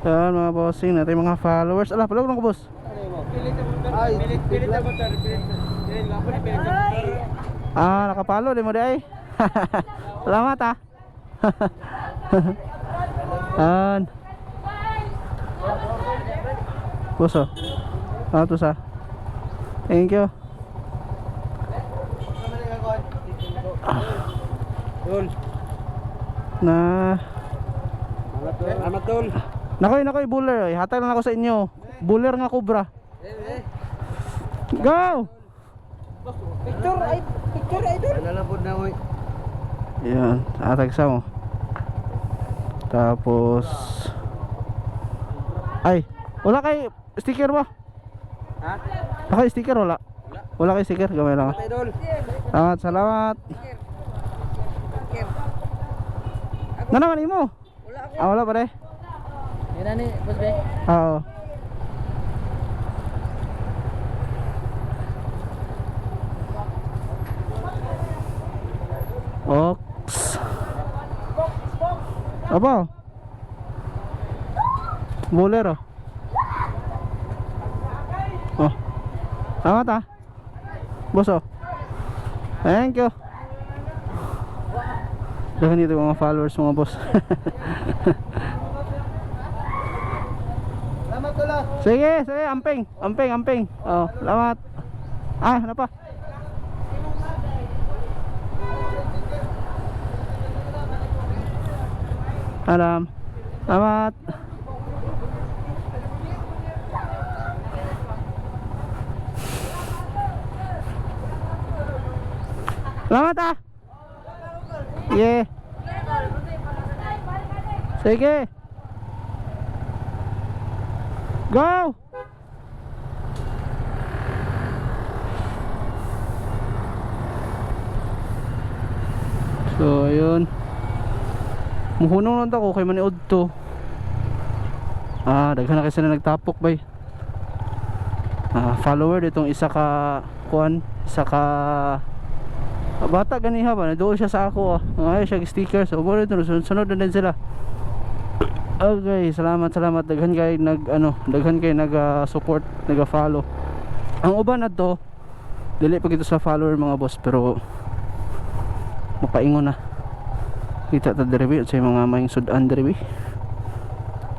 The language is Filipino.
Yan mga bossing natin mga followers. Ala, pala ko boss. Ay, Pilit ako tar, pilit. Pilit ako ni pilit ako. Ah, nakapalo di mo di ay. Salamat ah. Yan. Boss oh. Ah, to sa. Thank you. Tol. Na Salamat tol. Nakoy, nakoy, buller. Ay, hatag lang ako sa inyo. Buller nga kubra. Go! Picture ay, picture ay doon. Nalalapod na oy. Yan, hatag sa mo. Tapos Ay, wala kay sticker ba? Ha? Naka sticker wala? Wala kay sticker, gamay lang. Idol. Salamat, salamat. Na naman imo? Wala ako. Ah, wala pa Yan na ni, boss be. Oo. Ox. Apa? Bolero. Oh. Salamat ah. Boss oh. Thank you. Dahan dito mga followers mga boss. Sige, sige, amping, amping, amping. Oh, salamat. Ah, ano pa? Alam. Salamat. Salamat ah. Yeah. Sige. Go! So, ayun. Muhunong lang ako kay maniod to. Ah, daghan na kasi na nagtapok bay. Ah, follower ditong isa ka kuan, isa ka ah, bata ganiha ba doon siya sa ako ah. Ay siya sticker so dito sunod, sunod na din sila. Okay, salamat salamat daghan kay nag ano, daghan kay nag support, nag follow. Ang uban adto dili pa gito sa follower mga boss pero mapaingon na. Kita ta diri sa mga maing sudan diri